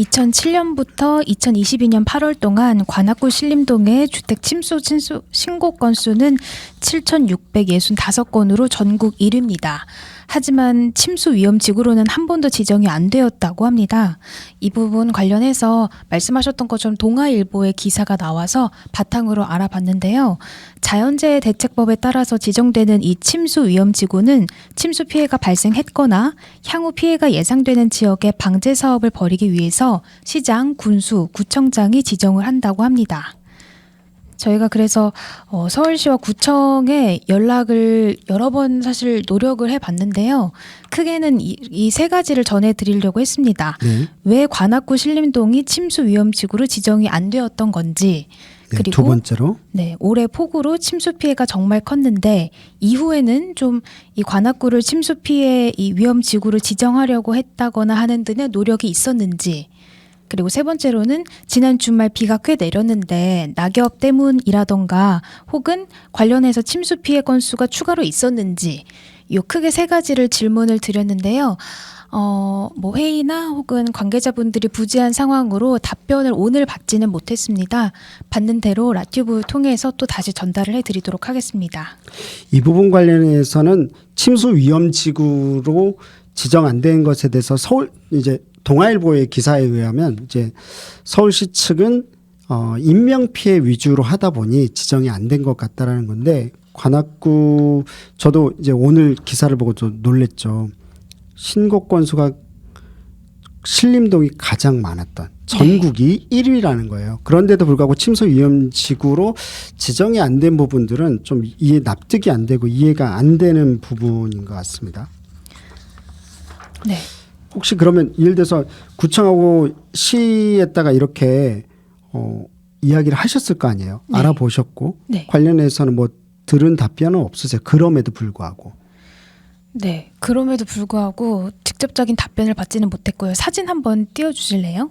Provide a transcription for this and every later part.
2007년부터 2022년 8월 동안 관악구 신림동의 주택 침수 신고 건수는 7,665건으로 전국 1위입니다. 하지만 침수 위험 지구로는 한 번도 지정이 안 되었다고 합니다. 이 부분 관련해서 말씀하셨던 것처럼 동아일보의 기사가 나와서 바탕으로 알아봤는데요. 자연재해 대책법에 따라서 지정되는 이 침수 위험 지구는 침수 피해가 발생했거나 향후 피해가 예상되는 지역에 방제 사업을 벌이기 위해서 시장, 군수, 구청장이 지정을 한다고 합니다. 저희가 그래서 어, 서울시와 구청에 연락을 여러 번 사실 노력을 해봤는데요. 크게는 이 세 가지를 전해드리려고 했습니다. 네. 왜 관악구 신림동이 침수 위험 지구로 지정이 안 되었던 건지, 네, 그리고 두 번째로 네, 올해 폭우로 침수 피해가 정말 컸는데 이후에는 좀 이 관악구를 침수 피해 이 위험 지구로 지정하려고 했다거나 하는 등의 노력이 있었는지 그리고 세 번째로는 지난 주말 비가 꽤 내렸는데 낙엽 때문이라던가 혹은 관련해서 침수 피해 건수가 추가로 있었는지 요 크게 세 가지를 질문을 드렸는데요. 어, 뭐 회의나 혹은 관계자분들이 부재한 상황으로 답변을 오늘 받지는 못했습니다. 받는 대로 라튜브 통해서 또 다시 전달을 해드리도록 하겠습니다. 이 부분 관련해서는 침수 위험 지구로 지정 안 된 것에 대해서 서울 이제 동아일보의 기사에 의하면 이제 서울시 측은 어 인명 피해 위주로 하다 보니 지정이 안 된 것 같다라는 건데 관악구 저도 이제 오늘 기사를 보고 좀 놀랬죠. 신고 건수가 신림동이 가장 많았던 전국이 1위라는 거예요. 그런데도 불구하고 침수 위험 지구로 지정이 안 된 부분들은 좀 이해 납득이 안 되고 이해가 안 되는 부분인 것 같습니다. 네. 혹시 그러면 예를 들어서 구청하고 시에다가 이렇게 어, 이야기를 하셨을 거 아니에요. 네. 알아보셨고 네. 관련해서는 뭐 들은 답변은 없으세요. 그럼에도 불구하고. 네. 그럼에도 불구하고 직접적인 답변을 받지는 못했고요. 사진 한번 띄워 주실래요?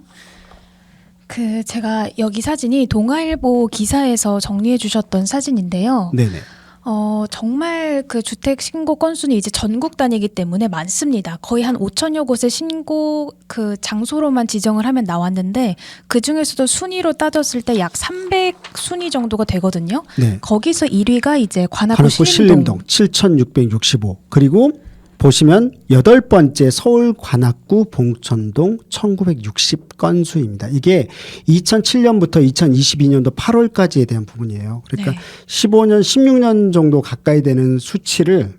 그 제가 여기 사진이 동아일보 기사에서 정리해 주셨던 사진인데요. 네네. 어, 정말 그 주택 신고 건수는 이제 전국 단위이기 때문에 많습니다. 거의 한 5천여 곳의 신고 그 장소로만 지정을 하면 나왔는데 그 중에서도 순위로 따졌을 때 약 300 순위 정도가 되거든요. 네. 거기서 1위가 이제 관악구 신림동. 신림동 7,665 그리고 보시면 여덟 번째 서울 관악구 봉천동 1960 건수입니다. 이게 2007년부터 2022년도 8월까지에 대한 부분이에요. 그러니까 네. 15년, 16년 정도 가까이 되는 수치를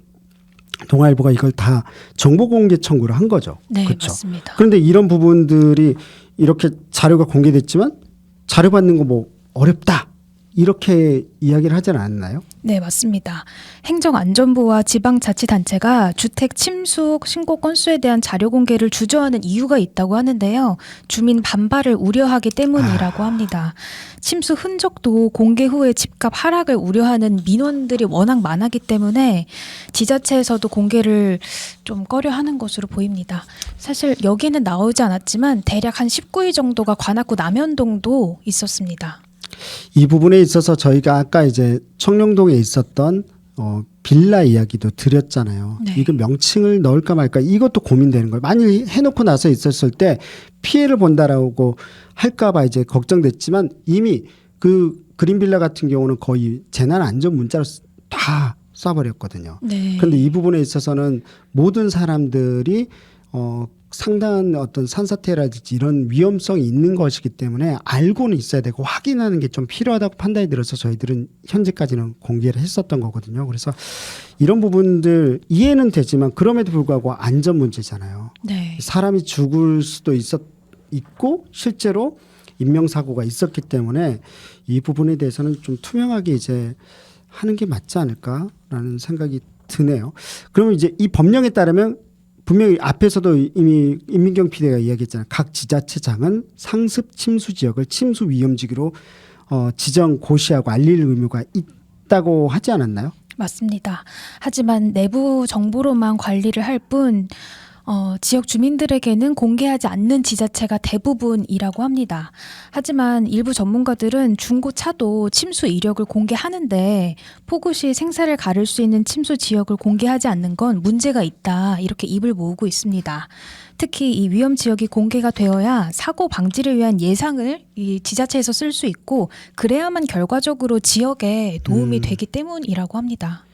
동아일보가 이걸 다 정보 공개 청구를 한 거죠. 네, 그렇죠. 맞습니다. 그런데 이런 부분들이 이렇게 자료가 공개됐지만 자료 받는 거 뭐 어렵다. 이렇게 이야기를 하지 않았나요? 네, 맞습니다. 행정안전부와 지방자치단체가 주택 침수 신고 건수에 대한 자료 공개를 주저하는 이유가 있다고 하는데요. 주민 반발을 우려하기 때문이라고 합니다. 침수 흔적도 공개 후에 집값 하락을 우려하는 민원들이 워낙 많았기 때문에 지자체에서도 공개를 좀 꺼려 하는 것으로 보입니다. 사실 여기는 나오지 않았지만 대략 한 19위 정도가 관악구 남현동도 있었습니다. 이 부분에 있어서 저희가 아까 이제 청룡동에 있었던 어, 빌라 이야기도 드렸잖아요. 네. 이거 명칭을 넣을까 말까 이것도 고민되는 거예요. 만일 해놓고 나서 있었을 때 피해를 본다라고 할까봐 이제 걱정됐지만 이미 그 그린 빌라 같은 경우는 거의 재난 안전 문자로 쓰- 다 쏴버렸거든요. 네. 근데 이 부분에 있어서는 모든 사람들이 어 상당한 어떤 산사태라든지 이런 위험성이 있는 것이기 때문에 알고는 있어야 되고 확인하는 게 좀 필요하다고 판단이 들어서 저희들은 현재까지는 공개를 했었던 거거든요. 그래서 이런 부분들 이해는 되지만 그럼에도 불구하고 안전 문제잖아요. 네. 사람이 죽을 수도 있었 있고 실제로 인명 사고가 있었기 때문에 이 부분에 대해서는 좀 투명하게 이제 하는 게 맞지 않을까라는 생각이 드네요. 그러면 이제 이 법령에 따르면 분명히 앞에서도 이미 임민경 PD가 이야기했잖아요. 각 지자체장은 상습 침수 지역을 침수 위험지구로 어, 지정 고시하고 알릴 의무가 있다고 하지 않았나요? 맞습니다. 하지만 내부 정보로만 관리를 할 뿐, 어, 지역 주민들에게는 공개하지 않는 지자체가 대부분이라고 합니다. 하지만 일부 전문가들은 중고차도 침수 이력을 공개하는데 폭우 시 생사를 가를 수 있는 침수 지역을 공개하지 않는 건 문제가 있다. 이렇게 입을 모으고 있습니다. 특히 이 위험 지역이 공개가 되어야 사고 방지를 위한 예상을 이 지자체에서 쓸 수 있고 그래야만 결과적으로 지역에 도움이 음. 되기 때문이라고 합니다.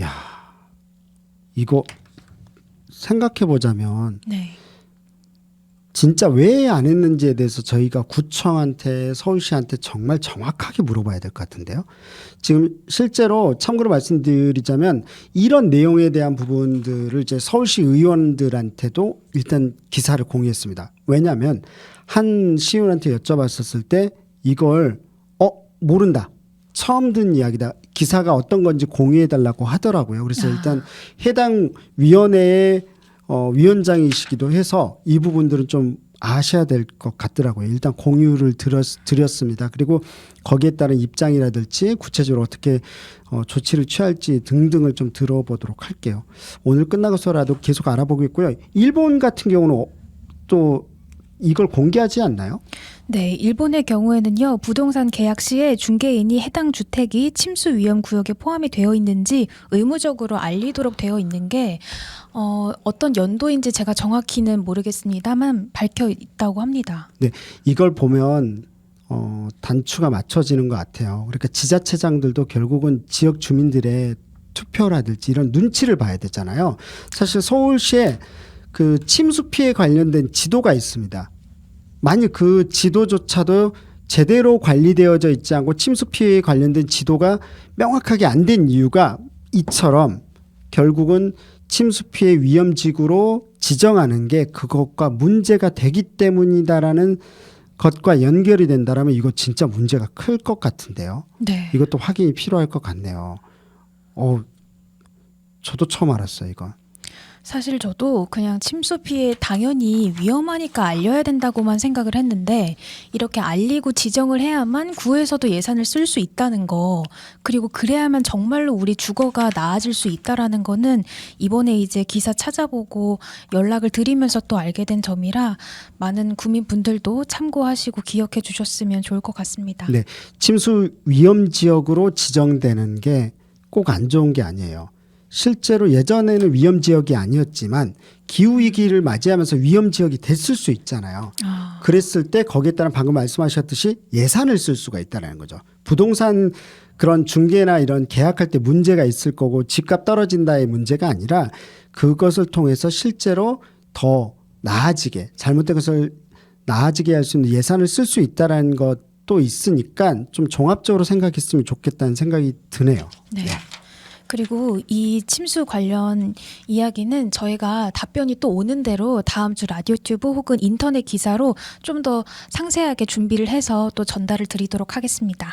야, 이거 생각해 보자면 네. 진짜 왜 안 했는지에 대해서 저희가 구청한테 서울시한테 정말 정확하게 물어봐야 될 것 같은데요. 지금 실제로 참고로 말씀드리자면 이런 내용에 대한 부분들을 이제 서울시 의원들한테도 일단 기사를 공유했습니다. 왜냐하면 한 시의원한테 여쭤봤었을 때 이걸 어 모른다. 처음 듣는 이야기다. 기사가 어떤 건지 공유해 달라고 하더라고요. 그래서 아. 일단 해당 위원회의 어, 위원장이시기도 해서 이 부분들은 좀 아셔야 될 것 같더라고요. 일단 공유를 드렸, 드렸습니다. 그리고 거기에 따른 입장이라든지 구체적으로 어떻게 어, 조치를 취할지 등등을 좀 들어보도록 할게요. 오늘 끝나고서라도 계속 알아보겠고요. 일본 같은 경우는 어, 또 이걸 공개하지 않나요? 네, 일본의 경우에는요, 부동산 계약 시에 중개인이 해당 주택이 침수 위험 구역에 포함이 되어 있는지 의무적으로 알리도록 되어 있는 게, 어, 어떤 연도인지 제가 정확히는 모르겠습니다만 밝혀 있다고 합니다. 이걸 보면 어, 단추가 맞춰지는 것 같아요. 그러니까 지자체장들도 결국은 지역 주민들의 투표라든지 이런 눈치를 봐야 되잖아요. 사실 서울시에 그 침수 피해 관련된 지도가 있습니다. 만약 그 지도조차도 제대로 관리되어져 있지 않고 침수 피해에 관련된 지도가 명확하게 안 된 이유가 이처럼 결국은 침수 피해 위험 지구로 지정하는 게 그것과 문제가 되기 때문이다라는 것과 연결이 된다라면 이거 진짜 문제가 클 것 같은데요. 네. 이것도 확인이 필요할 것 같네요. 어, 저도 처음 알았어요, 이거. 사실 저도 그냥 침수 피해 당연히 위험하니까 알려야 된다고만 생각을 했는데 이렇게 알리고 지정을 해야만 구에서도 예산을 쓸 수 있다는 거 그리고 그래야만 정말로 우리 주거가 나아질 수 있다라는 거는 이번에 이제 기사 찾아보고 연락을 드리면서 또 알게 된 점이라 많은 구민분들도 참고하시고 기억해 주셨으면 좋을 것 같습니다. 네. 침수 위험 지역으로 지정되는 게 꼭 안 좋은 게 아니에요. 실제로 예전에는 위험 지역이 아니었지만 기후 위기를 맞이하면서 위험 지역이 됐을 수 있잖아요. 아, 그랬을 때 거기에 따른 방금 말씀하셨듯이 예산을 쓸 수가 있다는 거죠. 부동산 그런 중개나 이런 계약할 때 문제가 있을 거고 집값 떨어진다의 문제가 아니라 그것을 통해서 실제로 더 나아지게 잘못된 것을 나아지게 할 수 있는 예산을 쓸 수 있다라는 것도 있으니까 좀 종합적으로 생각했으면 좋겠다는 생각이 드네요. 네. 그리고 이 침수 관련 이야기는 저희가 답변이 또 오는 대로 다음 주 라디오 튜브 혹은 인터넷 기사로 좀 더 상세하게 준비를 해서 또 전달을 드리도록 하겠습니다.